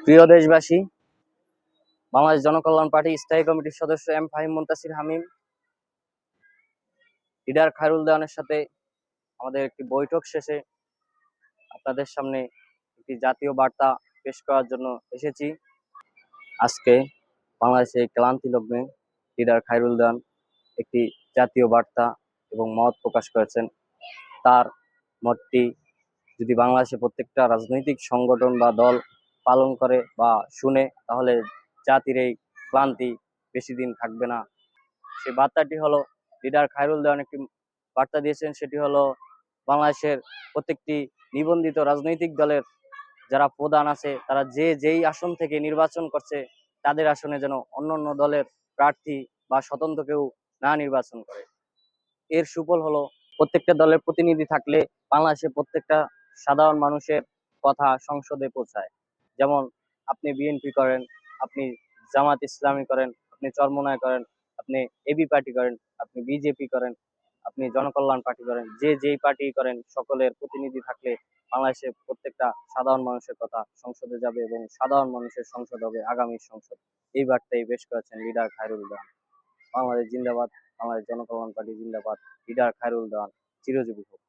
প্রিয় দেশবাসী, বাংলাদেশ জনকল্যাণ পার্টি স্থায়ী কমিটির সদস্য এম ফাহিম মুন্তাসির হামিম, লিডার খায়রুল দেওয়ানের সাথে আমাদের একটি বৈঠক শেষে আপনাদের সামনে একটি জাতীয় বার্তা পেশ করার জন্য এসেছি। আজকে বাংলাদেশে ক্লান্তি লগ্নে লিডার খায়রুল দেওয়ান একটি জাতীয় বার্তা এবং মত প্রকাশ করেছেন। তার মতটি যদি বাংলাদেশে প্রত্যেকটা রাজনৈতিক সংগঠন বা দল পালন করে বা শুনে, তাহলে জাতির এই ক্লান্তি বেশি দিন থাকবে না। সেই বার্তাটি হলো, লিডার খায়রুল দেওয়ান একটি বার্তা দিয়েছেন, সেটি হলো, বাংলাদেশের প্রত্যেকটি নিবন্ধিত রাজনৈতিক দলের যারা প্রধান আছে, তারা যে যেই আসন থেকে নির্বাচন করছে, তাদের আসনে যেন অন্য অন্য দলের প্রার্থী বা স্বতন্ত্র কেউ না নির্বাচন করে। এর সুফল হলো, প্রত্যেকটা দলের প্রতিনিধি থাকলে বাংলাদেশে প্রত্যেকটা সাধারণ মানুষের কথা সংসদে পৌঁছায়। যেমন আপনি বিএনপি করেন, আপনি জামাত ইসলামী করেন, আপনি চরমনায় করেন, আপনি এবি পার্টি করেন, আপনি বিজেপি করেন, আপনি জনকল্যাণ পার্টি করেন, যে যেই পার্টি করেন, সকলের প্রতিনিধি থাকলে বাংলাদেশে প্রত্যেকটা সাধারণ মানুষের কথা সংসদে যাবে এবং সাধারণ মানুষের সংসদ হবে, আগামী সংসদ। এই বার্তাই বেশ করেছেন লিডার খায়রুল দেওয়ান বাংলাদেশ জিন্দাবাদ, বাংলাদেশ জনকল্যাণ পার্টি জিন্দাবাদ, লিডার খায়রুল দেওয়ান চিরজীবী হোক।